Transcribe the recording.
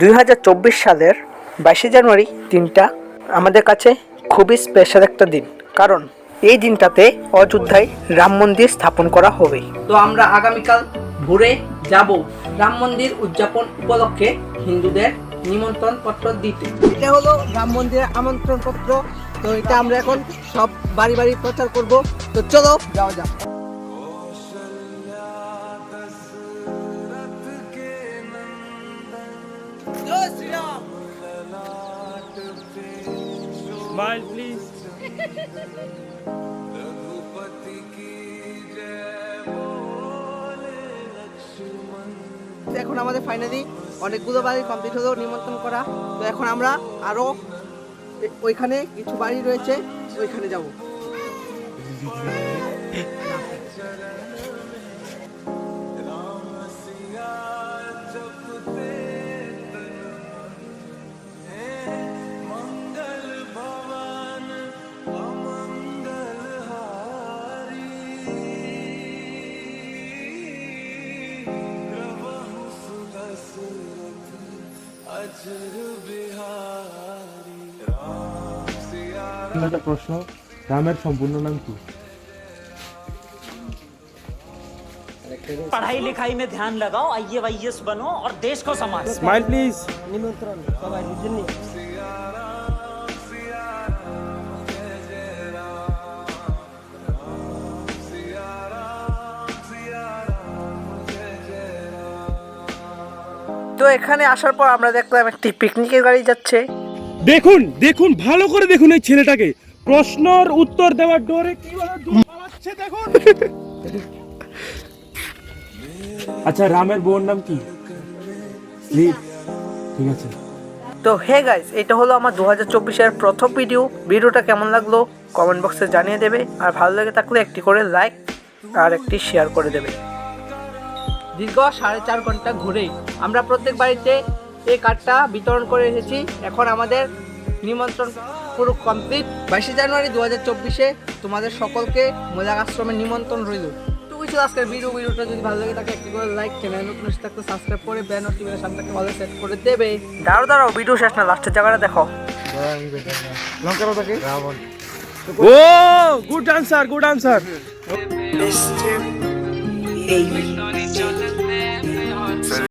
দুই হাজার চব্বিশ সালের বাইশে জানুয়ারি দিনটা আমাদের কাছে খুবই স্পেশাল একটা দিন। কারণ এই দিনটাতে অযোধ্যায় রাম মন্দির স্থাপন করা হবে। তো আমরা আগামীকাল ভোরে যাব রাম মন্দির উদযাপন উপলক্ষে হিন্দুদের নিমন্ত্রণ পত্র দিতে। এটা হলো রাম মন্দিরের আমন্ত্রণ পত্র তো এটা আমরা এখন সব বাড়ি বাড়ি প্রচার করব। তো চলো যাওয়া যাক। Smile, please. এখন আমাদের ফাইনালি অনেকগুলো বাড়ি কমপ্লিট হলো নিমন্ত্রণ করা তো এখন আমরা আরও এ- ওইখানে কিছু বাড়ি রয়েছে ওইখানে যাব একটা প্রশ্ন রামের সম্পূর্ণ নাম কি पढ़ाई लिखाई में ध्यान लगाओ आई वाईएस बनो और देश को संभालो স্মাইল প্লিজ নিমন্ত্রণ তো এখানে আসার পর আমরা দেখলাম একটি পিকনিকের গাড়ি যাচ্ছে। দেখুন দেখুন ভালো করে দেখুন এই ছেলেটাকে। প্রশ্নর উত্তর দেওয়ার ডরে দৌড় পালাচ্ছে দেখুন। আচ্ছা রামের বোন নাম কি? ঠিক আছে। তো হে গাইস এটা হলো আমার দু হাজার চব্বিশের প্রথম ভিডিও ভিডিওটা কেমন লাগল কমেন্ট বক্সে জানিয়ে দেবে। আর ভালো লেগে থাকলে একটি করে লাইক আর একটি শেয়ার করে দেবে। দীর্ঘ সাড়ে চার ঘণ্টা ঘুরেই আমরা প্রত্যেক বাড়িতে এই কার্ডটা বিতরণ করে এসেছি। এখন আমাদের নিমন্ত্রণ পুরো কমপ্লিট বাইশে জানুয়ারি দু হাজার চব্বিশে তোমাদের সকলকে মোজাক আশ্রমের নিমন্ত্রণ রইল। তো ছিল আজকের ভিডিও ভিডিওটা যদি ভালো লাগে তাকে একটি করে লাইক চ্যানেল নতুন এসে থাকলে সাবস্ক্রাইব করে বেল নোটিফিকেশন থাকলে ভালো সেট করে দেবে। দাঁড়াও দাঁড়াও ভিডিও শেষ না লাস্টের জায়গাটা দেখো। ও গুড আনসার গুড আনসার এই